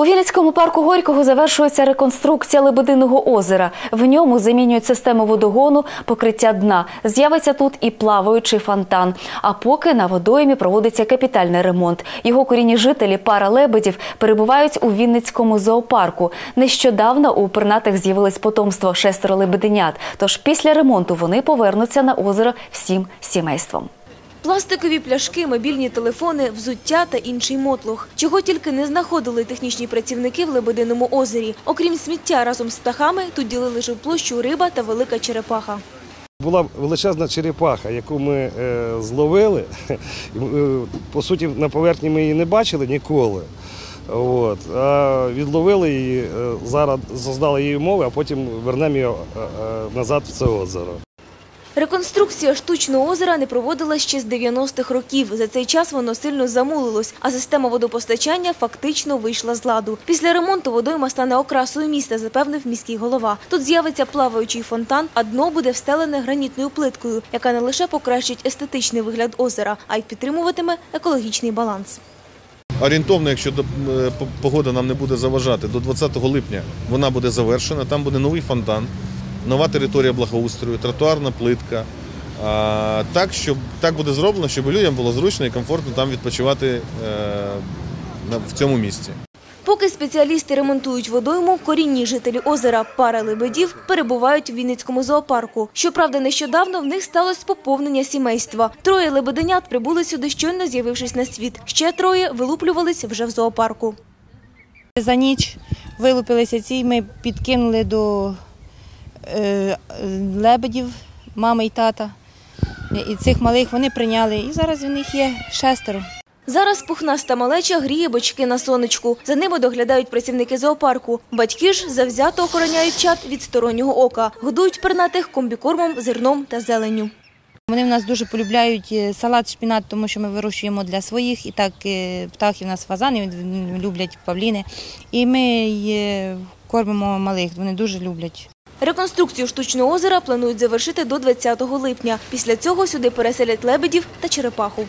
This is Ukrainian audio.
У Вінницькому парку Горького завершується реконструкція Лебединого озера. В ньому замінюють систему водогону, покриття дна. З'явиться тут і плаваючий фонтан. А поки на водоймі проводиться капітальний ремонт. Його корінні жителі пара лебедів перебувають у Вінницькому зоопарку. Нещодавно у пернатих з'явилось потомство шестеро лебеденят. Тож після ремонту вони повернуться на озеро всім сімейством. Пластикові пляшки, мобільні телефони, взуття та інший мотлух. Чого тільки не знаходили технічні працівники в Лебединому озері. Окрім сміття разом з птахами, тут ділили площу риба та велика черепаха. Була величезна черепаха, яку ми е, зловили. Е, По суті, на поверхні ми її не бачили ніколи. От. А відловили її, е, зараз создали її умови, а потім вернемо її назад в це озеро. Реконструкція штучного озера не проводилась ще з 90-х років. За цей час воно сильно замулилось, а система водопостачання фактично вийшла з ладу. Після ремонту водойма стане окрасою міста, запевнив міський голова. Тут з'явиться плаваючий фонтан, а дно буде встелене гранітною плиткою, яка не лише покращить естетичний вигляд озера, а й підтримуватиме екологічний баланс. Орієнтовно, якщо е, погода нам не буде заважати, до 20 липня вона буде завершена. Там буде новий фонтан, нова територія благоустрою, тротуарна плитка. Так, щоб так буде зроблено, щоб людям було зручно і комфортно там відпочивати е, в цьому місці. Поки спеціалісти ремонтують водойму, корінні жителі озера пара лебедів перебувають у Вінницькому зоопарку. Щоправда, нещодавно в них сталося поповнення сімейства. Троє лебеденят прибули сюди щойно з'явившись на світ. Ще троє вилуплювались вже в зоопарку. За ніч вилупилися ці, ми підкинули до лебедів, мами і тата. І цих малих вони прийняли. І зараз в них є шестеро. Зараз пухнаста малеча гріє бочки на сонечку. За ними доглядають працівники зоопарку. Батьки ж завзято охороняють чад від стороннього ока. Годують пернатих комбікормом, зерном та зеленню. Вони в нас дуже полюбляють е, салат, шпінат, тому що ми вирощуємо для своїх. І так е, птахи в нас фазани люблять павліни. І ми е, кормимо малих, вони дуже люблять. Реконструкцію штучного озера планують завершити до 20 липня. Після цього сюди переселять лебедів та черепаху.